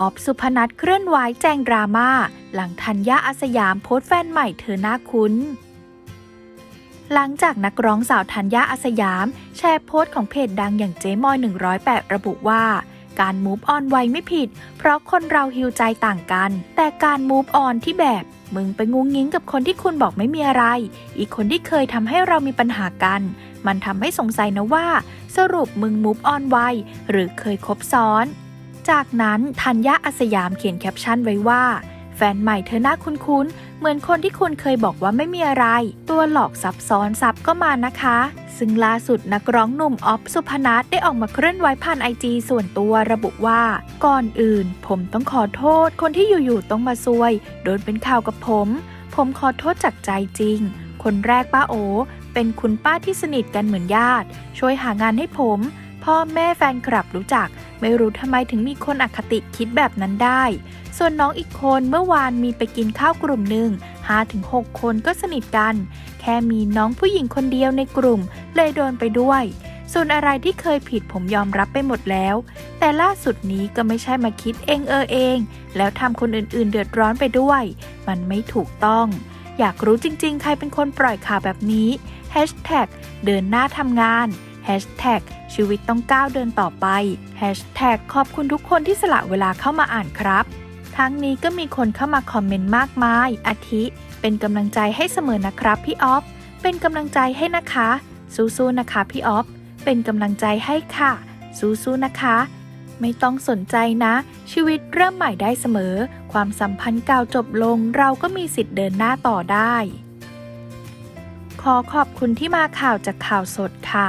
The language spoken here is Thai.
ออฟสุพนัทเคลื่อนไหวแจงดราม่า หลังธัญญาอาสยามโพสต์แฟนใหม่เธอน่าคุ้น หลังจากนักร้องสาวธัญญาอาสยาม แชร์โพสต์ของเพจดังอย่างเจ๊มอย 108 ระบุว่า การมูฟออนไวไม่ผิด เพราะคนเราฮิวใจต่างกัน แต่การมูฟออนที่แบบ มึงไปงุงงิ้งกับคนที่คุณบอกไม่มีอะไร อีกคนที่เคยทำให้เรามีปัญหากัน มันทำให้สงสัยนะว่า สรุปมึงมูฟออนไวหรือเคยคบซ้อน จากนั้นธัญญาอาสยามเขียนแคปชั่นไว้ว่า แฟนใหม่เธอหน้าคุ้นๆ เหมือนคนที่คุณเคยบอกว่าไม่มีอะไร ตัวหลอกซับซ้อนซับก็มานะคะ ซึ่งล่าสุดนักร้องหนุ่มออฟสุพนัทได้ออกมาเคลื่อนไหวผ่านไอจีส่วนตัวระบุว่า ก่อนอื่น ผมต้องขอโทษ คนที่อยู่ๆต้องมาซวย โดนเป็นข่าวกับผม ผมขอโทษจากใจจริง คนแรกป้าโอ เป็นคุณป้าที่สนิทกันเหมือนญาติ ช่วยหางานให้ผม พ่อแม่แฟนคลับรู้จัก ไม่รู้ทำไมถึงมีคนอคติคิดแบบนั้นได้ ส่วนน้องอีกคนเมื่อวานมีไปกินข้าวกลุ่มหนึ่ง5-6 คนก็สนิทกัน แค่มีน้องผู้หญิงคนเดียวในกลุ่ม เลยโดนไปด้วยส่วนอะไรที่เคยผิดผมยอมรับไปหมดแล้ว แต่ล่าสุดนี้ก็ไม่ใช่มาคิดเองเออเอง แล้วทำคนอื่นๆ เดือดร้อนไปด้วย มันไม่ถูกต้อง อยากรู้จริงๆ ใครเป็นคนปล่อยข่าวแบบนี้ Hashtag เดินหน้าทำงาน Hashtag ชีวิตต้องก้าวเดินต่อไป Hashtag ขอบคุณทุกคนที่สละเวลาเข้ามาอ่านครับ ทั้งนี้ก็มีคนเข้ามาคอมเมนต์มากมาย อาทิ เป็นกำลังใจให้เสมอนะครับพี่ออฟ เป็นกำลังใจให้นะคะ สู้ๆนะคะพี่ออฟ เป็นกำลังใจให้ค่ะ สู้ๆนะคะไม่ต้องสนใจนะ ชีวิตเริ่มใหม่ได้เสมอ ความสัมพันธ์เก่าจบลง เราก็มีสิทธิ์เดินหน้าต่อได้ ขอขอบคุณที่มาข่าวจากข่าวสดค่ะ